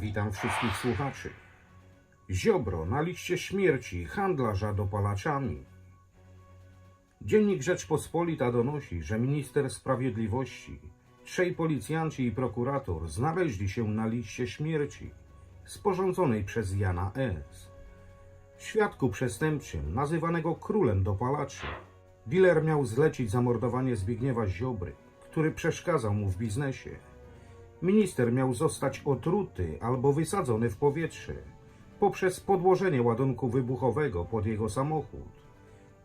Witam wszystkich słuchaczy. Ziobro na liście śmierci handlarza dopalaczami. Dziennik Rzeczpospolita donosi, że minister sprawiedliwości, trzej policjanci i prokurator znaleźli się na liście śmierci sporządzonej przez Jana S. Świadku przestępczym, nazywanego królem dopalaczy. Dealer miał zlecić zamordowanie Zbigniewa Ziobry, który przeszkadzał mu w biznesie. Minister miał zostać otruty albo wysadzony w powietrze poprzez podłożenie ładunku wybuchowego pod jego samochód.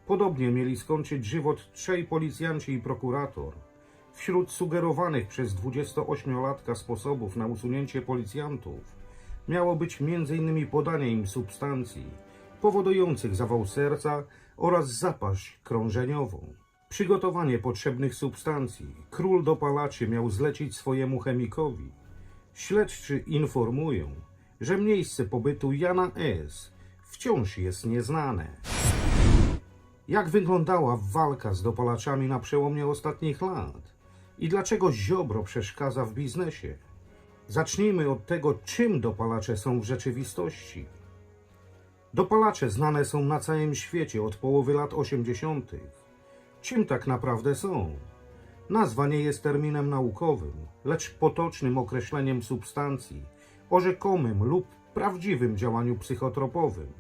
Podobnie mieli skończyć żywot trzej policjanci i prokurator. Wśród sugerowanych przez 28-latka sposobów na usunięcie policjantów miało być m.in. podanie im substancji powodujących zawał serca oraz zapaść krążeniową. Przygotowanie potrzebnych substancji król dopalaczy miał zlecić swojemu chemikowi. Śledczy informują, że miejsce pobytu Jana S. wciąż jest nieznane. Jak wyglądała walka z dopalaczami na przełomie ostatnich lat? I dlaczego Ziobro przeszkadza w biznesie? Zacznijmy od tego, czym dopalacze są w rzeczywistości. Dopalacze znane są na całym świecie od połowy lat 80. Czym tak naprawdę są? Nazwa nie jest terminem naukowym, lecz potocznym określeniem substancji o rzekomym lub prawdziwym działaniu psychotropowym.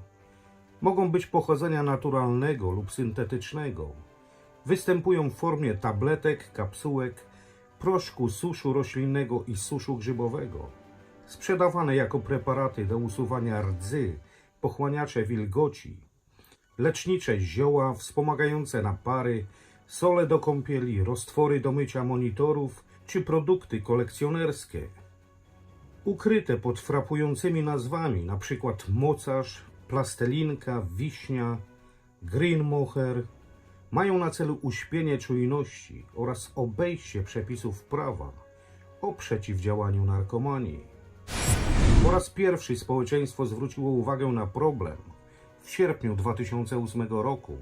Mogą być pochodzenia naturalnego lub syntetycznego. Występują w formie tabletek, kapsułek, proszku suszu roślinnego i suszu grzybowego. Sprzedawane jako preparaty do usuwania rdzy, pochłaniacze wilgoci, lecznicze zioła wspomagające napary, sole do kąpieli, roztwory do mycia monitorów czy produkty kolekcjonerskie. Ukryte pod frapującymi nazwami, np. mocarz, plastelinka, wiśnia, green moher, mają na celu uśpienie czujności oraz obejście przepisów prawa o przeciwdziałaniu narkomanii. Po raz pierwszy społeczeństwo zwróciło uwagę na problem w sierpniu 2008 roku,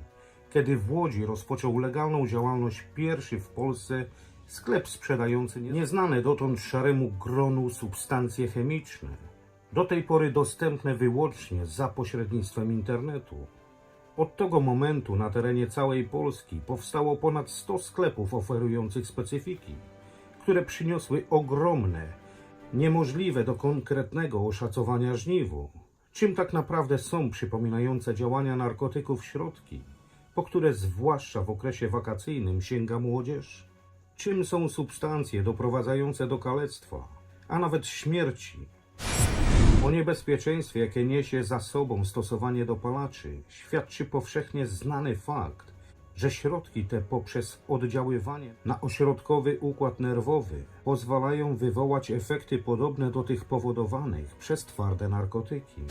kiedy w Łodzi rozpoczął legalną działalność pierwszy w Polsce sklep sprzedający nieznane dotąd szaremu gronu substancje chemiczne, do tej pory dostępne wyłącznie za pośrednictwem internetu. Od tego momentu na terenie całej Polski powstało ponad 100 sklepów oferujących specyfiki, które przyniosły ogromne, niemożliwe do konkretnego oszacowania żniwo. Czym tak naprawdę są przypominające działania narkotyków środki, po które zwłaszcza w okresie wakacyjnym sięga młodzież? Czym są substancje doprowadzające do kalectwa, a nawet śmierci? O niebezpieczeństwie, jakie niesie za sobą stosowanie dopalaczy, świadczy powszechnie znany fakt, że środki te poprzez oddziaływanie na ośrodkowy układ nerwowy pozwalają wywołać efekty podobne do tych powodowanych przez twarde narkotyki.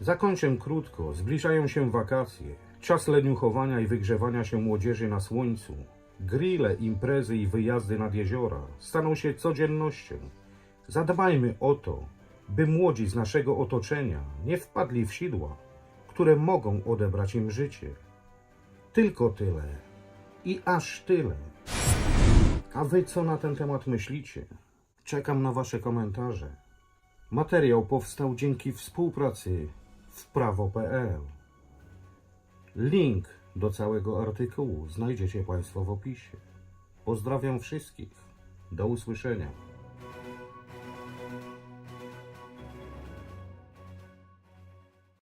Zakończę krótko. Zbliżają się wakacje. Czas leniuchowania i wygrzewania się młodzieży na słońcu. Grille, imprezy i wyjazdy nad jeziora staną się codziennością. Zadbajmy o to, by młodzi z naszego otoczenia nie wpadli w sidła, które mogą odebrać im życie. Tylko tyle. I aż tyle. A wy co na ten temat myślicie? Czekam na wasze komentarze. Materiał powstał dzięki współpracy w prawo.pl. Link do całego artykułu znajdziecie Państwo w opisie. Pozdrawiam wszystkich. Do usłyszenia.